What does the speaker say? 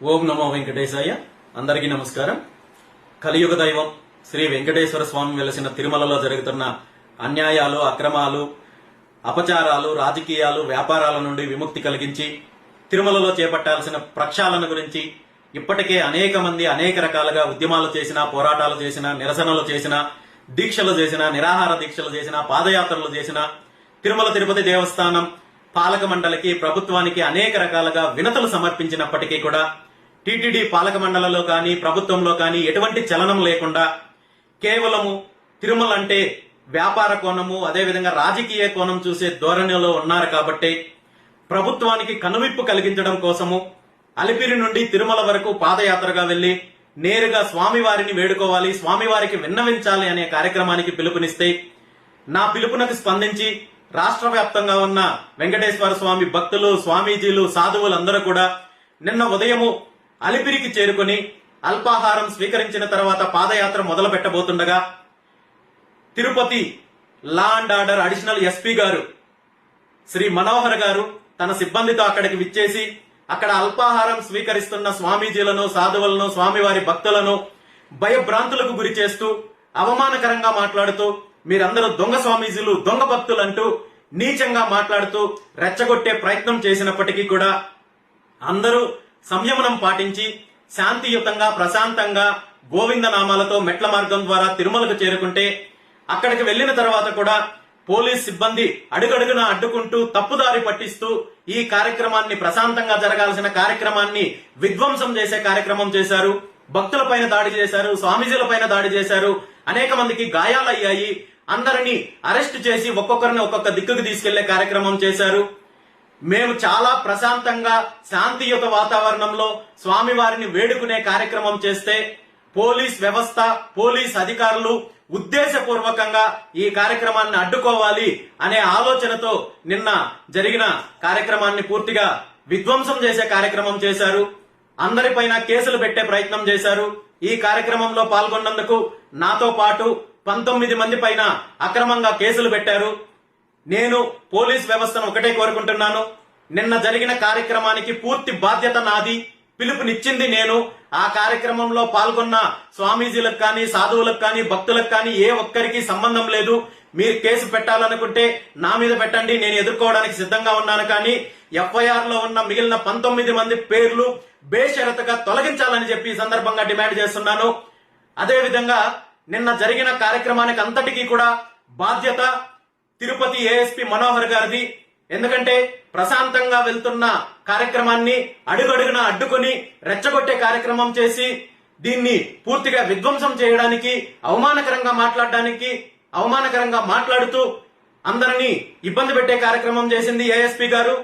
ఓం నమో వెంకటేశాయ. అందరికీ నమస్కారం. కలియుగ దైవం శ్రీ వెంకటేశ్వర స్వామి వెలసిన తిరుమలలో జరుగుతున్న అన్యాయాలు అక్రమాలు అపచారాలు రాజకీయాలు వ్యాపారాల నుండి విముక్తి కలిగించి తిరుమలలో చేపట్టాల్సిన ప్రక్షాళన గురించి ఇప్పటికే అనేక మంది అనేక రకాలుగా ఉద్యమాలు చేసిన పోరాటాలు చేసిన నిరసనలు చేసిన దీక్షలు చేసిన నిరాహార దీక్షలు చేసిన పాదయాత్రలు చేసిన తిరుమల తిరుపతి దేవస్థానం పాలక మండలికి ప్రభుత్వానికి అనేక రకాలుగా వినతులు సమర్పించినప్పటికీ కూడా టీటీడీ పాలక మండలిలో కానీ ప్రభుత్వంలో కానీ ఎటువంటి చలనం లేకుండా కేవలము తిరుమల అంటే వ్యాపార కోణము అదేవిధంగా రాజకీయ కోణం చూసే ధోరణిలో ఉన్నారు కాబట్టి ప్రభుత్వానికి కనువిప్పు కలిగించడం కోసము అలిపిరి నుండి తిరుమల వరకు పాదయాత్రగా వెళ్ళి నేరుగా స్వామివారిని వేడుకోవాలి స్వామివారికి విన్నవించాలి అనే కార్యక్రమానికి పిలుపునిస్తే నా పిలుపునకు స్పందించి రాష్ట్ర వ్యాప్తంగా ఉన్న వెంకటేశ్వర స్వామి భక్తులు స్వామీజీలు సాధువులందరూ కూడా నిన్న ఉదయము అలిపిరికి చేరుకుని అల్పాహారం స్వీకరించిన తర్వాత పాదయాత్ర మొదలు పెట్టబోతుండగా Tirupati law and order additional SP గారు శ్రీ మనోహర్ గారు తన సిబ్బందితో అక్కడికి విచ్చేసి అక్కడ అల్పాహారం స్వీకరిస్తున్న స్వామీజీలను సాధువులను స్వామివారి భక్తులను భయభ్రాంతులకు గురి చేస్తూ అవమానకరంగా మాట్లాడుతూ మీరందరూ దొంగ స్వామీజీలు దొంగ భక్తులు అంటూ నీచంగా మాట్లాడుతూ రెచ్చగొట్టే ప్రయత్నం చేసినప్పటికీ కూడా అందరూ సంయమనం పాటించి శాంతియుతంగా ప్రశాంతంగా గోవింద నామాలతో మెట్ల మార్గం ద్వారా తిరుమలకు చేరుకుంటే అక్కడికి వెళ్ళిన తర్వాత కూడా పోలీస్ సిబ్బంది అడుగడుగున అడ్డుకుంటూ తప్పుదారి పట్టిస్తూ ఈ కార్యక్రమాన్ని ప్రశాంతంగా జరగాల్సిన కార్యక్రమాన్ని విధ్వంసం చేసే కార్యక్రమం చేశారు. భక్తుల పైన దాడి చేశారు స్వామీజీల పైన దాడి చేశారు. అనేక మందికి గాయాలయ్యాయి. అందరినీ అరెస్ట్ చేసి ఒక్కొక్కరిని ఒక్కొక్క దిక్కుకు తీసుకెళ్ళే కార్యక్రమం చేశారు. మేము చాలా ప్రశాంతంగా శాంతియుత వాతావరణంలో స్వామివారిని వేడుకునే కార్యక్రమం చేస్తే పోలీస్ వ్యవస్థ పోలీస్ అధికారులు ఉద్దేశపూర్వకంగా ఈ కార్యక్రమాన్ని అడ్డుకోవాలి అనే ఆలోచనతో నిన్న జరిగిన కార్యక్రమాన్ని పూర్తిగా విధ్వంసం చేసే కార్యక్రమం చేశారు. అందరిపైన కేసులు పెట్టే ప్రయత్నం చేశారు. ఈ కార్యక్రమంలో పాల్గొన్నందుకు నాతో పాటు పంతొమ్మిది మంది పైన అక్రమంగా కేసులు పెట్టారు. నేను పోలీస్ వ్యవస్థను ఒకటే కోరుకుంటున్నాను. నిన్న జరిగిన కార్యక్రమానికి పూర్తి బాధ్యత నాది. పిలుపునిచ్చింది నేను. ఆ కార్యక్రమంలో పాల్గొన్న స్వామీజీలకు కానీ సాధువులకు కానీ భక్తులకు కానీ ఏ ఒక్కరికి సంబంధం లేదు. మీరు కేసు పెట్టాలనుకుంటే నా మీద పెట్టండి నేను ఎదుర్కోవడానికి సిద్ధంగా ఉన్నాను. కానీ ఎఫ్ఐఆర్లో ఉన్న మిగిలిన పంతొమ్మిది మంది పేర్లు బేషరతుగా తొలగించాలని చెప్పి ఈ సందర్భంగా డిమాండ్ చేస్తున్నాను. అదేవిధంగా నిన్న జరిగిన కార్యక్రమానికి అంతటికీ కూడా బాధ్యత తిరుపతి ఏఎస్పి మనోహర్ గారిది. ఎందుకంటే ప్రశాంతంగా వెళ్తున్న కార్యక్రమాన్ని అడుగడుగున అడ్డుకొని రెచ్చగొట్టే కార్యక్రమం చేసి దీన్ని పూర్తిగా విధ్వంసం చేయడానికి అవమానకరంగా మాట్లాడడానికి అవమానకరంగా మాట్లాడుతూ అందరినీ ఇబ్బంది పెట్టే కార్యక్రమం చేసింది ఏఎస్పి గారు.